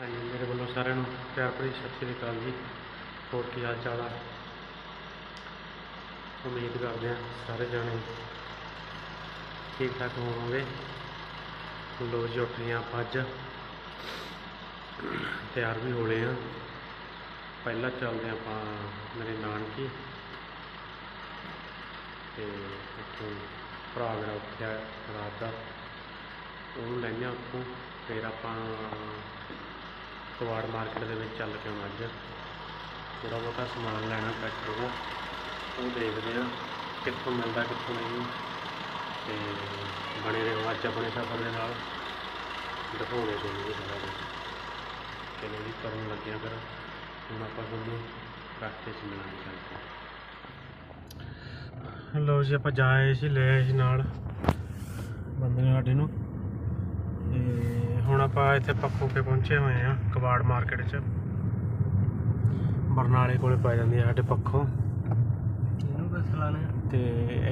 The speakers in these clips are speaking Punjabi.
ਹਾਂਜੀ, ਮੇਰੇ ਵੱਲੋਂ ਸਾਰਿਆਂ ਨੂੰ ਪਿਆਰ ਭਰੀ ਸਤਿ ਸ਼੍ਰੀ ਅਕਾਲ ਜੀ। ਹੋਰ ਕੀ ਹਾਲ ਚਾਲ ਆ? ਉਮੀਦ ਕਰਦੇ ਹਾਂ ਸਾਰੇ ਜਾਣੇ ਠੀਕ ਠਾਕ ਹੋਵੋਗੇ। ਲੋ ਜੀ, ਉੱਠ ਗਏ ਆਪਾਂ ਅੱਜ। ਤਿਆਰ ਵੀ ਹੋ ਰਹੇ ਆ ਪਹਿਲਾਂ ਚੱਲਦੇ ਹਾਂ ਆਪਾਂ ਮੇਰੇ ਨਾਨਕੀ। ਤੇ ਉੱਥੋਂ ਭਰਾ ਮੇਰਾ ਉੱਠਿਆ ਰਾਤ ਦਾ। ਉਹਨੂੰ ਲੈਂਦੇ ਹਾਂ ਉੱਥੋਂ, ਫਿਰ ਆਪਾਂ ਕਵਾੜ ਮਾਰਕੀਟ ਦੇ ਵਿੱਚ ਚੱਲ ਕੇ ਆਉਣਾ ਅੱਜ। ਥੋੜ੍ਹਾ ਬਹੁਤਾ ਸਮਾਨ ਲੈਣਾ ਟਰੈਕਟਰ ਦਾ। ਉਹ ਦੇਖਦੇ ਹਾਂ ਕਿੱਥੋਂ ਮਿਲਦਾ, ਕਿੱਥੋਂ ਨਹੀਂ। ਤੇ ਬਣੇ ਰਹੋ ਅੱਜ ਆਪਣੇ ਸਫ਼ਰ ਦੇ ਨਾਲ। ਦਿਖਾਉਣੇ ਤੁਹਾਨੂੰ ਸਾਰਾ ਕੁਝ ਚਲੋ ਜੀ ਕਰਨ ਲੱਗਿਆ ਫਿਰ। ਹੁਣ ਆਪਾਂ ਤੁਹਾਨੂੰ ਰਸਤੇ 'ਚ ਮਿਲਾਂਗੇ ਚੱਲ ਕੇ। ਲਓ ਜੀ, ਆਪਾਂ ਜਾਏ ਸੀ, ਲੈ ਆਏ ਸੀ ਨਾਲ। ਬੰਦੇ ਨੇ ਸਾਡੇ ਨੂੰ। ਤੇ ਹੁਣ ਆਪਾਂ ਇੱਥੇ ਪੱਖੋ ਕੇ ਪਹੁੰਚੇ ਹੋਏ ਆ ਕਬਾੜ ਮਾਰਕੀਟ 'ਚ। ਬਰਨਾਲੇ ਕੋਲੇ ਪੈ ਜਾਂਦੀ ਆ ਸਾਡੇ ਪੱਖੋਂ। ਇਹਨੂੰ ਕਿਸ ਲਾਣੇ ਤੇ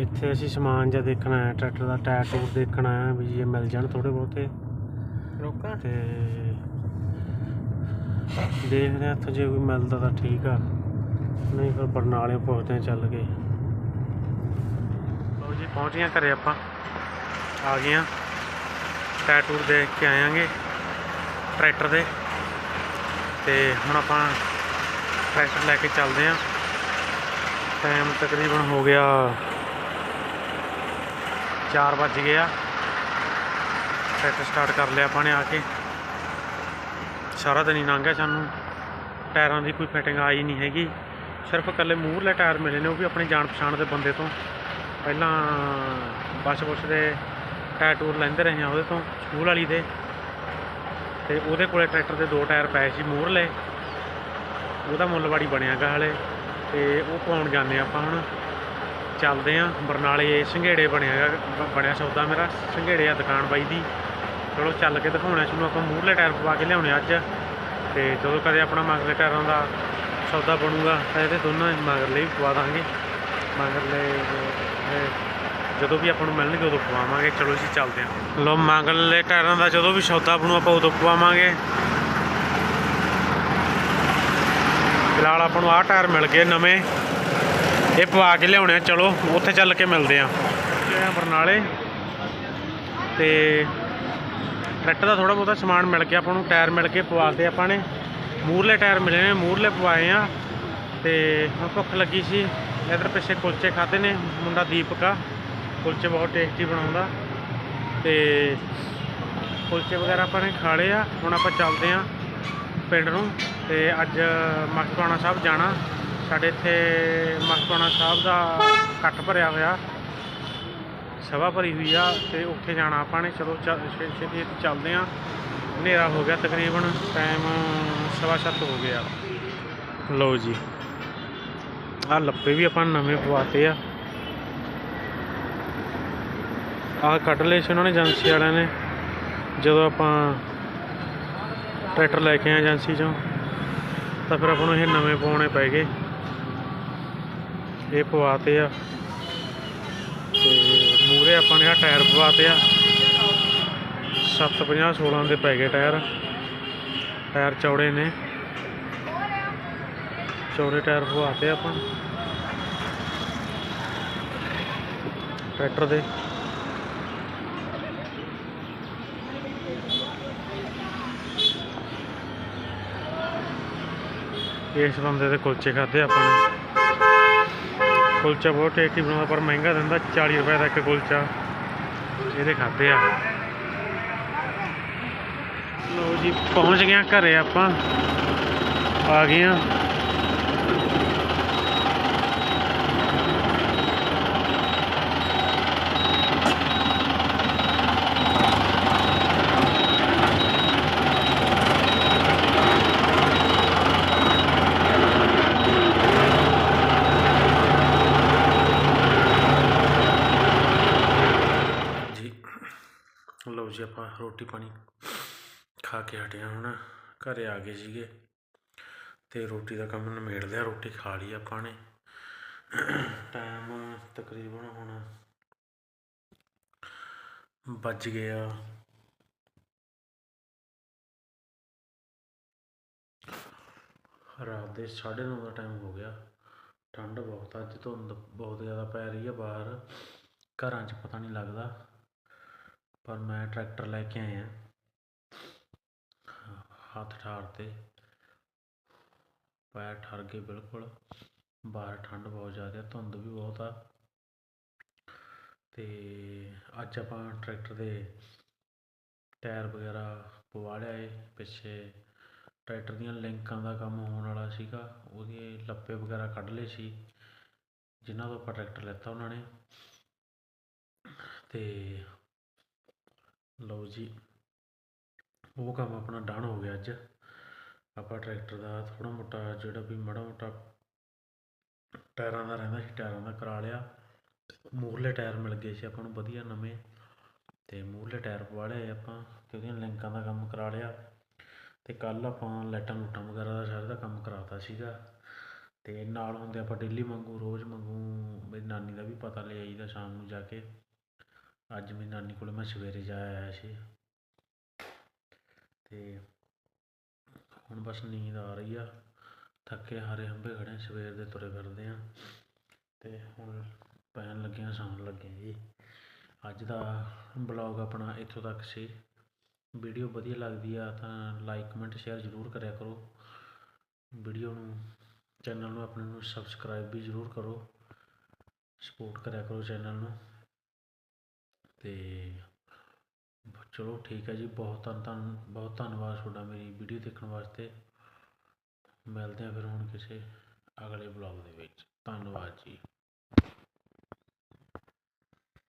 ਇੱਥੇ ਅਸੀਂ ਸਮਾਨ ਜਿਹਾ ਦੇਖਣਾ ਹੈ ਟਰੈਕਟਰ ਦਾ ਟਾਇਰ ਟੂਰ ਦੇਖਣਾ ਹੈ ਵੀ ਇਹ ਮਿਲ ਜਾਣ ਥੋੜੇ ਬਹੁਤੇ। ਰੋਕਾਂ? ਤੇ ਦੇਖਦੇ ਹਾਂ ਇੱਥੋਂ ਜੇ ਕੋਈ ਮਿਲਦਾ ਤਾਂ ਠੀਕ ਆ। ਨਹੀਂ ਫਿਰ ਬਰਨਾਲੇ ਪਹੁੰਚਦੇ ਹਾਂ ਚੱਲ ਕੇ। ਲਓ ਜੀ ਪਹੁੰਚ ਗਏ ਘਰੇ ਆਪਾਂ। ਆ ਗਏ ਹਾਂ। ਟਾਇਰ ਟੂਰ ਦੇਖ ਕੇ ਆਵਾਂਗੇ ਟਰੈਕਟਰ ਦੇ। ਤੇ ਹੁਣ ਆਪਾਂ ਟਰੈਕਟਰ ਲੈ ਕੇ ਚੱਲਦੇ ਹਾਂ ਟਾਈਮ ਤਕਰੀਬਨ ਹੋ ਗਿਆ 4 ਵੱਜ ਗਿਆ ਟਰੈਕਟਰ ਸਟਾਰਟ ਕਰ ਲਿਆ ਆਪਾਂ ਨੇ ਆ ਕੇ। ਸਾਰਾ ਦਿਨ ਹੀ ਲੰਘਿਆ ਸਾਨੂੰ। ਟਾਇਰਾਂ ਦੀ ਕੋਈ ਫਿਟਿੰਗ ਆਈ ਨਹੀਂ ਹੈਗੀ। ਸਿਰਫ ਇਕੱਲੇ ਮੂਹਰਲੇ ਟਾਇਰ ਮਿਲੇ ਨੇ, ਉਹ ਵੀ ਆਪਣੇ ਜਾਣ ਪਛਾਣ ਦੇ ਬੰਦੇ ਤੋਂ। ਪਹਿਲਾਂ ਬੱਸ ਬੁੱਸ ਦੇ ਟਾਇਰ ਟੂਰ ਲੈਂਦੇ ਰਹੇ ਆ ਉਹਦੇ ਤੋਂ ਸਕੂਲ ਵਾਲੀ ਦੇ। ਤੇ ਉਹਦੇ ਕੋਲੇ ਟਰੈਕਟਰ ਦੇ ਦੋ ਟਾਇਰ ਪਏ ਸੀ ਮੂਹਰਲੇ ਉਹਦਾ ਮੁੱਲਵਾੜੀ ਬਣਿਆਗਾ ਹਲੇ। ਤੇ ਉਹ ਪਾਉਣ ਜਾਂਦੇ ਆਪਾਂ ਹੁਣ। ਚੱਲਦੇ ਆ ਬਰਨਾਲੇ ਸੰਘੇੜੇ ਬਣਿਆਗਾ ਬਣਿਆ ਸੌਦਾ ਮੇਰਾ ਸੰਘੇੜੇ ਆ ਦੁਕਾਨ ਬਾਈ ਦੀ। ਚਲੋ ਚੱਲ ਕੇ ਦਿਖਾਉਣਾ ਤੁਹਾਨੂੰ ਆਪਾਂ ਮੂਹਰਲੇ ਟਾਇਰ ਪਵਾ ਕੇ ਲਿਆਉਣੇ ਅੱਜ। ਤੇ ਜਦੋਂ ਕਦੇ ਆਪਣਾ ਮਗਰਲੇ ਟਾਇਰਾਂ ਦਾ ਸੌਦਾ ਬਣੂਗਾ, ਤਾਂ ਇਹਦੇ ਦੋਨਾਂ ਮਗਰਲੇ ਵੀ ਪਵਾ ਦਾਂਗੇ। ਮਗਰਲੇ ਜਦੋਂ ਵੀ ਆਪਾਂ ਨੂੰ ਮਿਲਣਗੇ ਉਦੋਂ ਪਵਾਵਾਂਗੇ ਚਲੋ ਜੀ, ਚੱਲਦੇ ਹਾਂ ਲੋ ਮਗਰਲੇ ਟਾਇਰਾਂ ਦਾ ਜਦੋਂ ਵੀ ਸੌਦਾ ਆਪਾਂ ਨੂੰ ਆਪਾਂ ਉਦੋਂ ਪਵਾਵਾਂਗੇ ਫਿਲਹਾਲ ਆਪਾਂ ਨੂੰ ਆਹ ਟਾਇਰ ਮਿਲ ਗਏ ਨਵੇਂ। ਇਹ ਪਵਾ ਕੇ ਲਿਆਉਣੇ ਆ, ਚਲੋ, ਉੱਥੇ ਚੱਲ ਕੇ ਮਿਲਦੇ ਆ। ਬਰਨਾਲੇ। ਤੇ ਟਰੈਕਟਰ ਦਾ ਥੋੜਾ ਬਹੁਤਾ ਸਮਾਨ ਮਿਲ ਗਿਆ, ਆਪਾਂ ਨੂੰ ਟਾਇਰ ਮਿਲ ਕੇ ਪਵਾਤੇ ਆਪਾਂ ਨੇ। ਮੂਰਲੇ ਟਾਇਰ ਮਿਲੇ ਨੇ, ਮੂਰਲੇ ਪਵਾਏ ਆ। ਤੇ ਹੁਣ ਭੁੱਖ ਲੱਗੀ ਸੀ, ਇਧਰ ਪਿੱਛੇ ਕੁਲਚੇ ਖਾਦੇ ਨੇ, ਮੁੰਡਾ ਦੀਪਕਾ। ਕੁਲਚੇ ਬਹੁਤ ਟੇਸਟੀ ਬਣਾਉਂਦਾ। ਤੇ ਕੁਲਚੇ ਵਗੈਰਾ ਆਪਾਂ ਨੇ ਖਾ ਲਏ ਆ। ਹੁਣ ਆਪਾਂ ਚੱਲਦੇ ਆ ਪਿੰਡ ਨੂੰ। ਤੇ ਅੱਜ ਮਖਤੂਆਣਾ ਸਾਹਿਬ ਜਾਣਾ। ਸਾਡੇ ਇੱਥੇ ਮਖਤੂਆਣਾ ਸਾਹਿਬ ਦਾ ਕੱਟ ਭਰਿਆ ਹੋਇਆ। ਸਭਾ ਭਰੀ ਹੋਈ ਆ ਤੇ ਉੱਥੇ ਜਾਣਾ ਆਪਾਂ ਨੇ। ਚਲੋ ਚੱਲ- ਛੇ- ਛੇਤੀ ਚੱਲਦੇ ਆ ਹਨੇਰਾ ਹੋ ਗਿਆ ਤਕਰੀਬਨ। ਟਾਈਮ ਸਵਾ ਸੱਤ ਹੋ ਗਿਆ। ਲਓ ਜੀ। ਆਹ ਲੱਪੇ ਵੀ ਆਪਾਂ ਨਵੇਂ ਪਵਾਤੇ ਆ। ਆਹ ਕੱਢ ਲਏ ਸੀ ਉਹਨਾਂ ਨੇ, ਏਜੰਸੀ ਵਾਲਿਆਂ ਨੇ। ਜਦੋਂ ਆਪਾਂ ਟਰੈਕਟਰ ਲੈ ਕੇ ਆਏ ਏਜੰਸੀ ਚੋਂ, ਤਾਂ ਫਿਰ ਆਪਾਂ ਨੂੰ ਇਹ ਨਵੇਂ ਪਵਾਉਣੇ ਪੈ ਗਏ। ਇਹ ਪਵਾਤੇ ਆ। ਤੇ ਮੂਰੇ ਆਪਾਂ ਨੇ ਆ ਟਾਇਰ ਪਵਾਤੇ ਆ। 750 16 ਦੇ ਪੈ ਗਏ ਟਾਇਰ। ਟਾਇਰ ਚੌੜੇ ਨੇ। ਚੌੜੇ ਟਾਇਰ ਪਵਾਤੇ ਆਪਾਂ। ਟਰੈਕਟਰ ਦੇ। ਇਸ ਬੰਦੇ ਦੇ ਕੁਲਚੇ ਖਾਦੇ ਆਪਾਂ ਨੇ। ਕੁਲਚਾ ਬਹੁਤ ਟੇਸਟੀ ਬਣਾਉਂਦਾ, ਪਰ ਮਹਿੰਗਾ ਦਿੰਦਾ 40 ਰੁਪਏ ਦਾ ਇੱਕ ਕੁਲਚਾ। ਇਹਦੇ ਖਾਦੇ ਆ। ਲੋ ਜੀ, ਪਹੁੰਚ ਗਏ ਆ ਘਰੇ ਆਪਾਂ। ਆ ਗਏ ਆ ਜੀ ਲਓ ਜੀ ਆਪਾਂ ਰੋਟੀ ਪਾਣੀ ਖਾ ਕੇ ਹਟੇ ਹਾਂ ਹੁਣ ਘਰੇ ਆ ਗਏ ਸੀਗੇ ਤੇ ਰੋਟੀ ਦਾ ਕੰਮ ਨਿਬੇੜ ਲਿਆ ਰੋਟੀ ਖਾ ਲਈ ਆਪਾਂ ਨੇ। ਟਾਈਮ ਤਕਰੀਬਨ ਹੁਣ ਵੱਜ ਗਿਆ ਰਾਤ ਦੇ 9:30 ਦਾ ਟਾਈਮ ਹੋ ਗਿਆ। ਠੰਡ ਬਹੁਤ ਆ, ਅੱਜ ਧੁੰਦ ਬਹੁਤ ਜ਼ਿਆਦਾ ਪੈ ਰਹੀ ਹੈ ਬਾਹਰ। ਘਰਾਂ 'ਚ ਪਤਾ ਨਹੀਂ ਲੱਗਦਾ। ਪਰ ਮੈਂ ਟਰੈਕਟਰ ਲੈ ਕੇ ਆਇਆ। ਹੱਥ ਠਾਰ ਤੇ। ਪੈਰ ਠਰ ਗਏ ਬਿਲਕੁਲ। ਬਾਹਰ ਠੰਡ ਬਹੁਤ ਜ਼ਿਆਦਾ, ਧੁੰਦ ਵੀ ਬਹੁਤ ਆ। ਤੇ ਅੱਜ ਆਪਾਂ ਟਰੈਕਟਰ ਦੇ ਟਾਇਰ ਵਗੈਰਾ ਪਵਾ ਲਿਆ ਏ। ਪਿੱਛੇ ਟਰੈਕਟਰ ਦੀਆਂ ਲਿੰਕਾਂ ਦਾ ਕੰਮ ਹੋਣ ਵਾਲਾ ਸੀਗਾ ਉਹਦੇ ਲੱਪੇ ਵਗੈਰਾ ਕੱਢ ਲਏ ਸੀ। ਜਿਨ੍ਹਾਂ ਤੋਂ ਆਪਾਂ ਟਰੈਕਟਰ ਲੈਤਾ ਉਹਨਾਂ ਨੇ। ਤੇ ਲਓ ਜੀ, ਉਹ ਕੰਮ ਆਪਣਾ ਡਨ ਹੋ ਗਿਆ ਅੱਜ। ਆਪਾਂ ਟਰੈਕਟਰ ਦਾ ਥੋੜ੍ਹਾ ਮੋਟਾ ਜਿਹੜਾ ਵੀ ਮਾੜਾ ਮੋਟਾ ਟਾਇਰਾਂ ਦਾ ਰਹਿੰਦਾ ਸੀ, ਟਾਇਰਾਂ ਦਾ ਕਰਾ ਲਿਆ। ਮੂਹਰਲੇ ਟਾਇਰ ਮਿਲ ਗਏ ਸੀ ਆਪਾਂ ਨੂੰ, ਵਧੀਆ ਨਵੇਂ। ਤੇ ਮੂਹਰਲੇ ਟਾਇਰ ਪਵਾ ਲਿਆ ਆਪਾਂ ਤੇ ਉਹਦੀਆਂ ਲਿੰਕਾਂ ਦਾ ਕੰਮ ਕਰਾ ਲਿਆ। ਤੇ ਕੱਲ ਆਪਾਂ ਲਾਈਟਾਂ ਲੂਟਾਂ ਵਗੈਰਾ ਦਾ ਸਾਰੇ ਦਾ ਕੰਮ ਕਰਾਤਾ ਸੀਗਾ। ਤੇ ਨਾਲ ਹੁੰਦੇ ਆਪਾਂ ਡੇਲੀ ਮੰਗੂ ਰੋਜ਼ ਮੰਗੂ ਮੇਰੀ ਨਾਨੀ ਦਾ ਵੀ ਪਤਾ ਲੈ ਆਈਦਾ ਸ਼ਾਮ ਨੂੰ ਜਾ ਕੇ। ਅੱਜ ਮੇਰੀ ਨਾਨੀ ਕੋਲ ਮੈਂ ਸਵੇਰੇ ਜਾ ਆਇਆ ਸੀ। ਅਤੇ ਹੁਣ ਬਸ ਨੀਂਦ ਆ ਰਹੀ ਆ। ਥੱਕੇ ਹਾਰੇ ਹੰਭੇ ਖੜ੍ਹੇ ਸਵੇਰ ਦੇ ਤੁਰੇ ਫਿਰਦੇ ਹਾਂ ਅਤੇ ਹੁਣ ਪੈਣ ਲੱਗੇ ਹਾਂ ਸੌਣ ਲੱਗੇ ਜੀ। ਅੱਜ ਦਾ ਬਲੌਗ ਆਪਣਾ ਇੱਥੋਂ ਤੱਕ ਸੀ। ਵੀਡੀਓ ਵਧੀਆ ਲੱਗਦੀ ਆ ਤਾਂ ਲਾਈਕ ਕਮੈਂਟ ਸ਼ੇਅਰ ਜ਼ਰੂਰ ਕਰਿਆ ਕਰੋ। ਵੀਡੀਓ ਨੂੰ, ਚੈਨਲ ਨੂੰ ਆਪਣੇ ਨੂੰ ਸਬਸਕ੍ਰਾਈਬ ਵੀ ਜ਼ਰੂਰ ਕਰੋ। ਸਪੋਰਟ ਕਰਿਆ ਕਰੋ ਚੈਨਲ ਨੂੰ। ਤੇ ਚਲੋ ਠੀਕ ਹੈ ਜੀ, ਬਹੁਤ ਧੰਨ ਧੰਨ, ਬਹੁਤ ਧੰਨਵਾਦ ਤੁਹਾਡਾ ਮੇਰੀ ਵੀਡੀਓ ਦੇਖਣ ਵਾਸਤੇ। ਮਿਲਦੇ ਹਾਂ ਫਿਰ ਹੁਣ ਕਿਸੇ ਅਗਲੇ ਬਲੋਗ ਦੇ ਵਿੱਚ। ਧੰਨਵਾਦ ਜੀ।